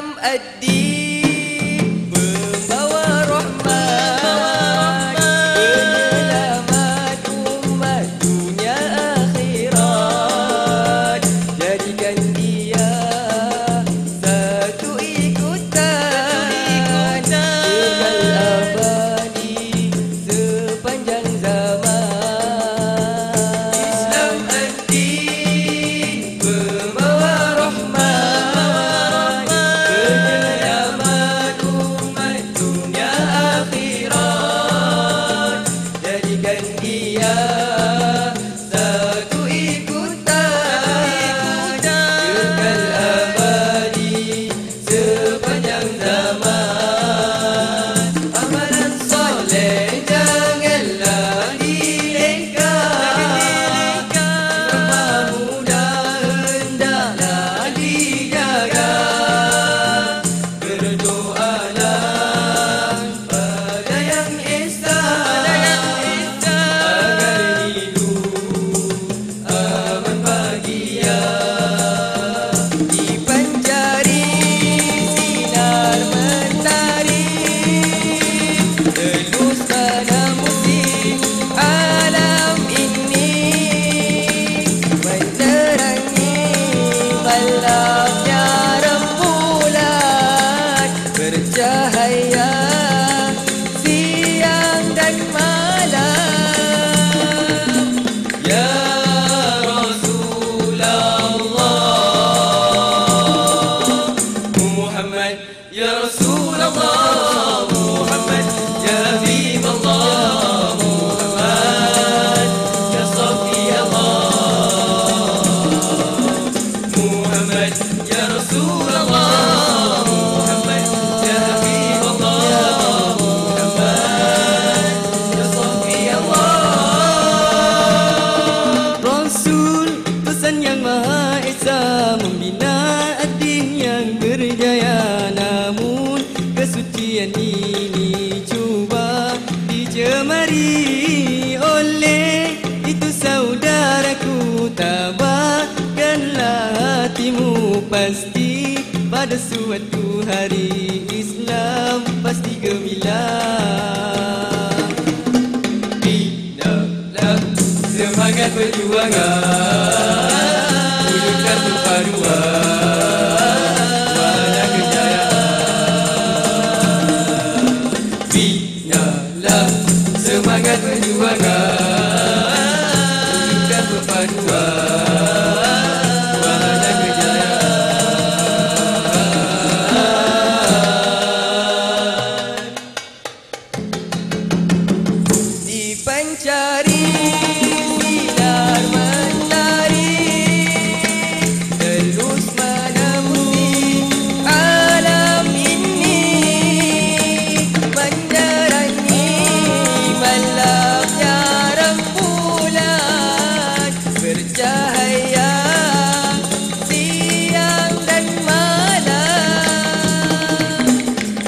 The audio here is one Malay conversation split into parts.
مؤدي love. pasti pada suatu hari Islam pasti gemilang. Bina lah semangat perjuangan. Hidupkan perpaduan. Pada kejayaan. Bina lah semangat perjuangan. Hidupkan perpaduan.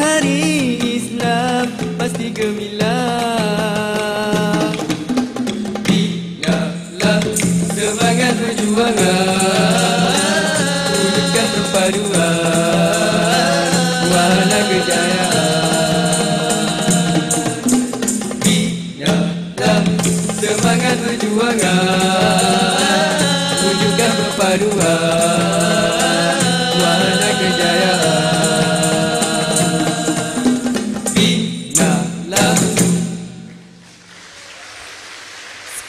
hari Islam pasti gemilang. Ingatlah semangat perjuangan. Wujudkan perpaduan. Warna kejayaan. Ingatlah semangat perjuangan. Wujudkan perpaduan.